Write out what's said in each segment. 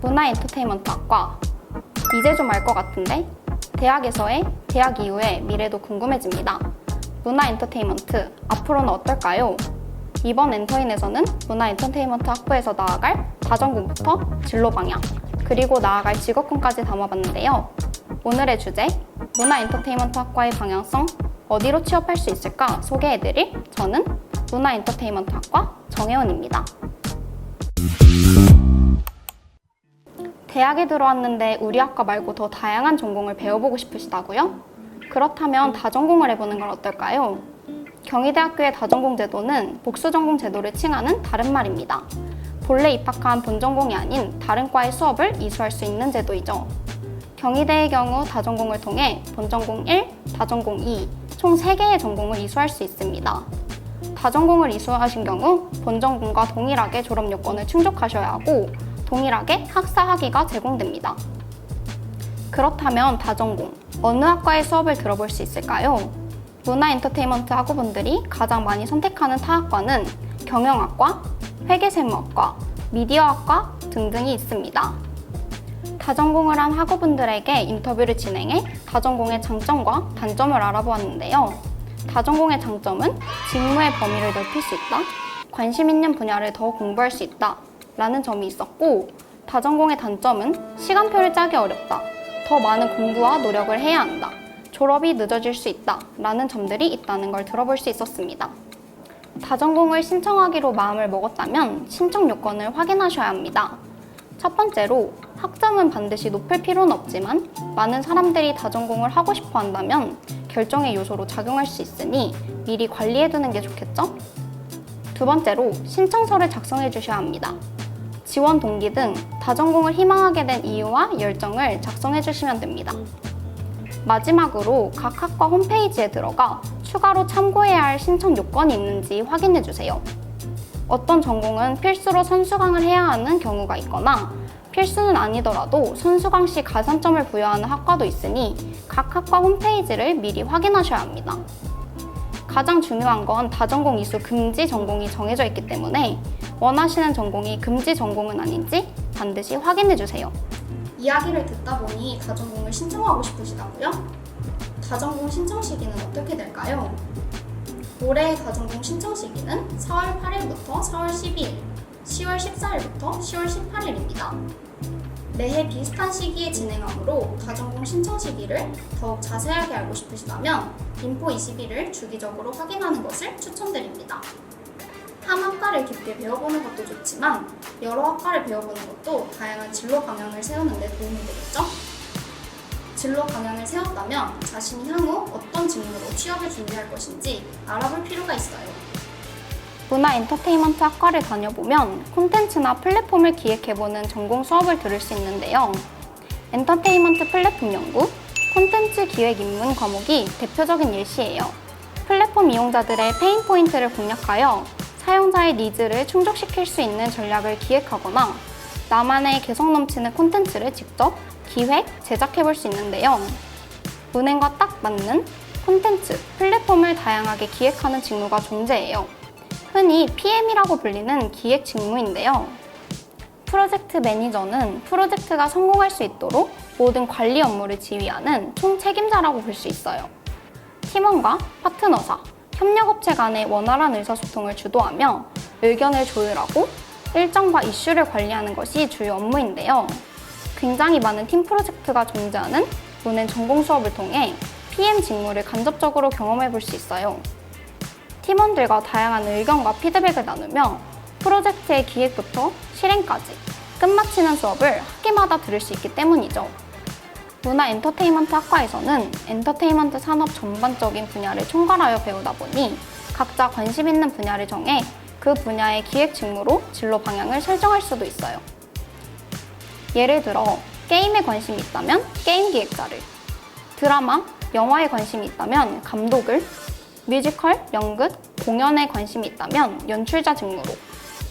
문화 엔터테인먼트학과 이제 좀 알 것 같은데 대학에서의 대학 이후의 미래도 궁금해집니다. 문화 엔터테인먼트 앞으로는 어떨까요? 이번 엔터인에서는 문화 엔터테인먼트 학부에서 나아갈 다전공부터 진로 방향 그리고 나아갈 직업군까지 담아봤는데요. 오늘의 주제 문화 엔터테인먼트 학과의 방향성 어디로 취업할 수 있을까 소개해드릴 저는 문화 엔터테인먼트 학과 정혜원입니다. 대학에 들어왔는데 우리 학과 말고 더 다양한 전공을 배워보고 싶으시다고요? 그렇다면 다전공을 해보는 건 어떨까요? 경희대학교의 다전공 제도는 복수전공 제도를 칭하는 다른 말입니다. 본래 입학한 본전공이 아닌 다른 과의 수업을 이수할 수 있는 제도이죠. 경희대의 경우 다전공을 통해 본전공 1, 다전공 2, 총 3개의 전공을 이수할 수 있습니다. 다전공을 이수하신 경우 본전공과 동일하게 졸업 요건을 충족하셔야 하고 동일하게 학사 학위가 제공됩니다. 그렇다면 다전공 어느 학과의 수업을 들어볼 수 있을까요? 문화 엔터테인먼트 학우분들이 가장 많이 선택하는 타학과는 경영학과, 회계세무학과, 미디어학과 등등이 있습니다. 다전공을 한 학우분들에게 인터뷰를 진행해 다전공의 장점과 단점을 알아보았는데요. 다전공의 장점은 직무의 범위를 넓힐 수 있다, 관심 있는 분야를 더 공부할 수 있다, 라는 점이 있었고, 다전공의 단점은 시간표를 짜기 어렵다, 더 많은 공부와 노력을 해야 한다, 졸업이 늦어질 수 있다, 라는 점들이 있다는 걸 들어볼 수 있었습니다. 다전공을 신청하기로 마음을 먹었다면 신청 요건을 확인하셔야 합니다. 첫 번째로 학점은 반드시 높을 필요는 없지만 많은 사람들이 다전공을 하고 싶어 한다면 결정의 요소로 작용할 수 있으니 미리 관리해 두는 게 좋겠죠? 두 번째로 신청서를 작성해 주셔야 합니다. 지원 동기 등 다전공을 희망하게 된 이유와 열정을 작성해 주시면 됩니다. 마지막으로 각 학과 홈페이지에 들어가 추가로 참고해야 할 신청 요건이 있는지 확인해 주세요. 어떤 전공은 필수로 선수강을 해야 하는 경우가 있거나 필수는 아니더라도 선수강 시 가산점을 부여하는 학과도 있으니 각 학과 홈페이지를 미리 확인하셔야 합니다. 가장 중요한 건 다전공 이수 금지 전공이 정해져 있기 때문에 원하시는 전공이 금지 전공은 아닌지 반드시 확인해 주세요. 이야기를 듣다 보니 다전공을 신청하고 싶으시다고요? 다전공 신청 시기는 어떻게 될까요? 올해의 다전공 신청 시기는 4월 8일부터 4월 12일, 10월 14일부터 10월 18일입니다. 매해 비슷한 시기에 진행하므로 다전공 신청 시기를 더욱 자세하게 알고 싶으시다면 인포 21을 주기적으로 확인하는 것을 추천드립니다. 한 학과를 깊게 배워보는 것도 좋지만 여러 학과를 배워보는 것도 다양한 진로 방향을 세우는 데 도움이 되겠죠? 진로 방향을 세웠다면 자신이 향후 어떤 직무로 취업을 준비할 것인지 알아볼 필요가 있어요. 문화 엔터테인먼트 학과를 다녀보면 콘텐츠나 플랫폼을 기획해보는 전공 수업을 들을 수 있는데요. 엔터테인먼트 플랫폼 연구, 콘텐츠 기획 입문 과목이 대표적인 예시예요. 플랫폼 이용자들의 페인 포인트를 공략하여 사용자의 니즈를 충족시킬 수 있는 전략을 기획하거나 나만의 개성 넘치는 콘텐츠를 직접 기획, 제작해 볼 수 있는데요. 은행과 딱 맞는 콘텐츠, 플랫폼을 다양하게 기획하는 직무가 존재해요. 흔히 PM이라고 불리는 기획 직무인데요. 프로젝트 매니저는 프로젝트가 성공할 수 있도록 모든 관리 업무를 지휘하는 총 책임자라고 볼 수 있어요. 팀원과 파트너사, 협력업체 간의 원활한 의사소통을 주도하며 의견을 조율하고 일정과 이슈를 관리하는 것이 주요 업무인데요. 굉장히 많은 팀 프로젝트가 존재하는 문행 전공 수업을 통해 PM 직무를 간접적으로 경험해 볼 수 있어요. 팀원들과 다양한 의견과 피드백을 나누며 프로젝트의 기획부터 실행까지 끝마치는 수업을 학기마다 들을 수 있기 때문이죠. 문화 엔터테인먼트 학과에서는 엔터테인먼트 산업 전반적인 분야를 총괄하여 배우다 보니 각자 관심 있는 분야를 정해 그 분야의 기획 직무로 진로 방향을 설정할 수도 있어요. 예를 들어 게임에 관심이 있다면 게임 기획자를, 드라마, 영화에 관심이 있다면 감독을, 뮤지컬, 연극, 공연에 관심이 있다면 연출자 직무로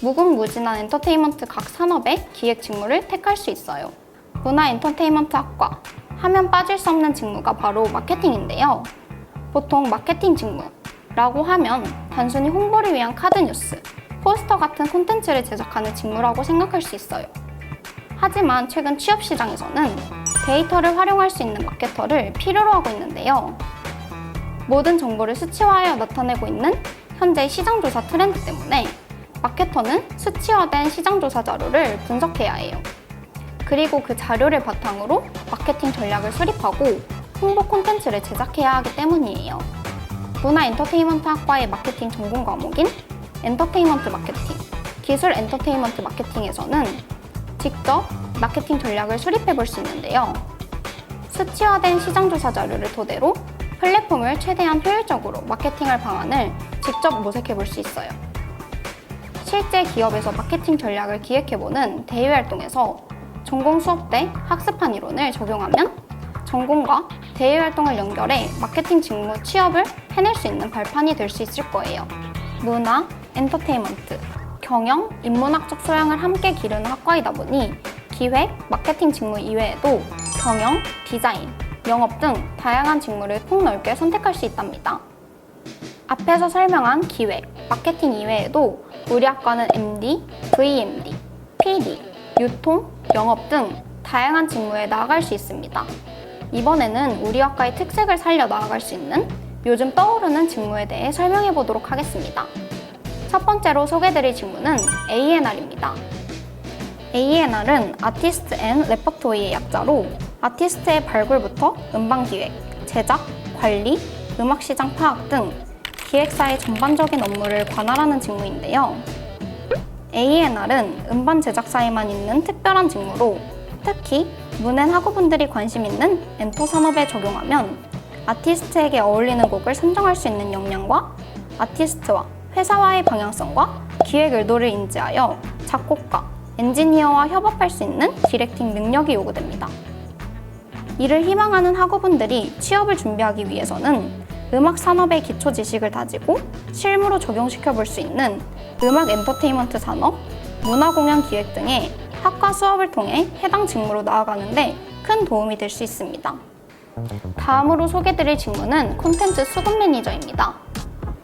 무궁무진한 엔터테인먼트 각 산업의 기획 직무를 택할 수 있어요. 문화 엔터테인먼트 학과 하면 빠질 수 없는 직무가 바로 마케팅인데요. 보통 마케팅 직무라고 하면 단순히 홍보를 위한 카드 뉴스, 포스터 같은 콘텐츠를 제작하는 직무라고 생각할 수 있어요. 하지만 최근 취업 시장에서는 데이터를 활용할 수 있는 마케터를 필요로 하고 있는데요. 모든 정보를 수치화하여 나타내고 있는 현재 시장조사 트렌드 때문에 마케터는 수치화된 시장조사 자료를 분석해야 해요. 그리고 그 자료를 바탕으로 마케팅 전략을 수립하고 홍보 콘텐츠를 제작해야 하기 때문이에요. 문화 엔터테인먼트 학과의 마케팅 전공 과목인 엔터테인먼트 마케팅, 기술 엔터테인먼트 마케팅에서는 직접 마케팅 전략을 수립해 볼 수 있는데요. 수치화된 시장조사 자료를 토대로 플랫폼을 최대한 효율적으로 마케팅할 방안을 직접 모색해 볼 수 있어요. 실제 기업에서 마케팅 전략을 기획해보는 대외 활동에서 전공 수업 때 학습한 이론을 적용하면 전공과 대외 활동을 연결해 마케팅 직무 취업을 해낼 수 있는 발판이 될 수 있을 거예요. 문화, 엔터테인먼트, 경영, 인문학적 소양을 함께 기르는 학과이다 보니 기획, 마케팅 직무 이외에도 경영, 디자인, 영업 등 다양한 직무를 폭넓게 선택할 수 있답니다. 앞에서 설명한 기획, 마케팅 이외에도 우리 학과는 MD, VMD, PD, 유통, 영업 등 다양한 직무에 나아갈 수 있습니다. 이번에는 우리 학과의 특색을 살려 나아갈 수 있는 요즘 떠오르는 직무에 대해 설명해 보도록 하겠습니다. 첫 번째로 소개드릴 직무는 A&R입니다. A&R은 아티스트 앤 레퍼토리의 약자로 아티스트의 발굴부터 음반 기획, 제작, 관리, 음악 시장 파악 등 기획사의 전반적인 업무를 관할하는 직무인데요. A&R은 음반 제작사에만 있는 특별한 직무로 특히 문앤 학우분들이 관심 있는 엔터 산업에 적용하면 아티스트에게 어울리는 곡을 선정할 수 있는 역량과 아티스트와 회사와의 방향성과 기획 의도를 인지하여 작곡가, 엔지니어와 협업할 수 있는 디렉팅 능력이 요구됩니다. 이를 희망하는 학우분들이 취업을 준비하기 위해서는 음악 산업의 기초 지식을 다지고 실무로 적용시켜 볼 수 있는 음악 엔터테인먼트 산업, 문화 공연 기획 등의 학과 수업을 통해 해당 직무로 나아가는데 큰 도움이 될 수 있습니다. 다음으로 소개드릴 직무는 콘텐츠 수급 매니저입니다.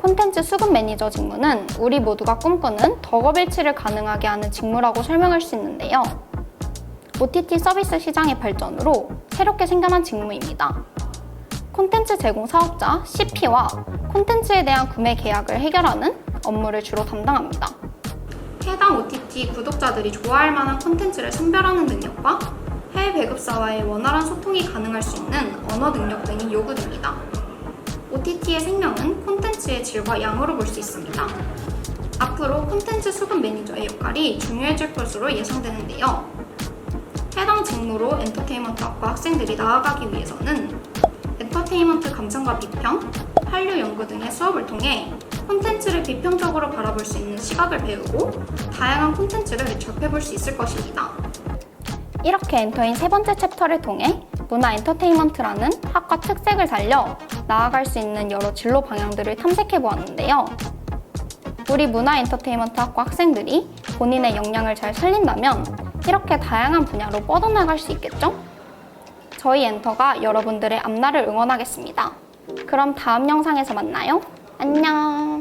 콘텐츠 수급 매니저 직무는 우리 모두가 꿈꾸는 덕업일치를 가능하게 하는 직무라고 설명할 수 있는데요. OTT 서비스 시장의 발전으로 새롭게 생겨난 직무입니다. 콘텐츠 제공 사업자 CP와 콘텐츠에 대한 구매 계약을 해결하는 업무를 주로 담당합니다. 해당 OTT 구독자들이 좋아할 만한 콘텐츠를 선별하는 능력과 해외 배급사와의 원활한 소통이 가능할 수 있는 언어 능력 등이 요구됩니다. OTT의 생명은 콘텐츠의 질과 양으로 볼 수 있습니다. 앞으로 콘텐츠 수급 매니저의 역할이 중요해질 것으로 예상되는데요. 해당 직무로 엔터테인먼트 학과 학생들이 나아가기 위해서는 엔터테인먼트 감상과 비평, 한류 연구 등의 수업을 통해 콘텐츠를 비평적으로 바라볼 수 있는 시각을 배우고 다양한 콘텐츠를 접해볼 수 있을 것입니다. 이렇게 엔터인 세 번째 챕터를 통해 문화 엔터테인먼트라는 학과 특색을 살려 나아갈 수 있는 여러 진로 방향들을 탐색해 보았는데요. 우리 문화 엔터테인먼트 학과 학생들이 본인의 역량을 잘 살린다면 이렇게 다양한 분야로 뻗어나갈 수 있겠죠? 저희 엔터가 여러분들의 앞날을 응원하겠습니다. 그럼 다음 영상에서 만나요. 안녕.